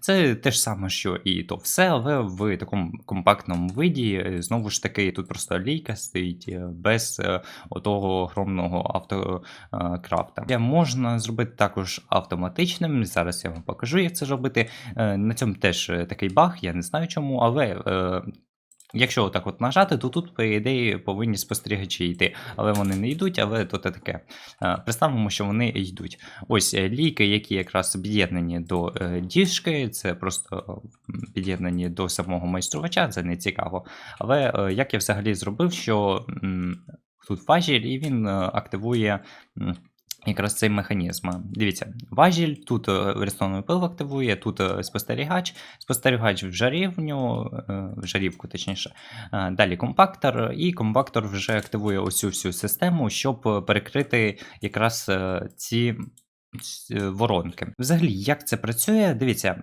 Це те ж саме, що і то все, але в такому компактному виді. Е, Знову ж таки, тут просто лійка стоїть е, без е, отого огромного автокрафта. Можна зробити також автоматичним. Зараз я вам покажу, як це робити. На цьому теж такий баг, я не знаю чому, але. Якщо отак от нажати, то тут, по ідеї, повинні спостерігачі йти, але вони не йдуть, але то те таке. Е, Представимо, що вони йдуть. Ось е, ліки, які якраз під'єднані до е, діжки, це просто під'єднані до самого майструвача, це не цікаво. Але як я взагалі зробив, що тут важіль, і він активує. Якраз цей механізм. Дивіться, важіль, тут е, пил активує, тут е, спостерігач, спостерігач в жарівню, е, в жарівку, точніше. Далі компактор, і компактор вже активує цю всю систему, щоб перекрити якраз ці воронки. Взагалі, як це працює? Дивіться,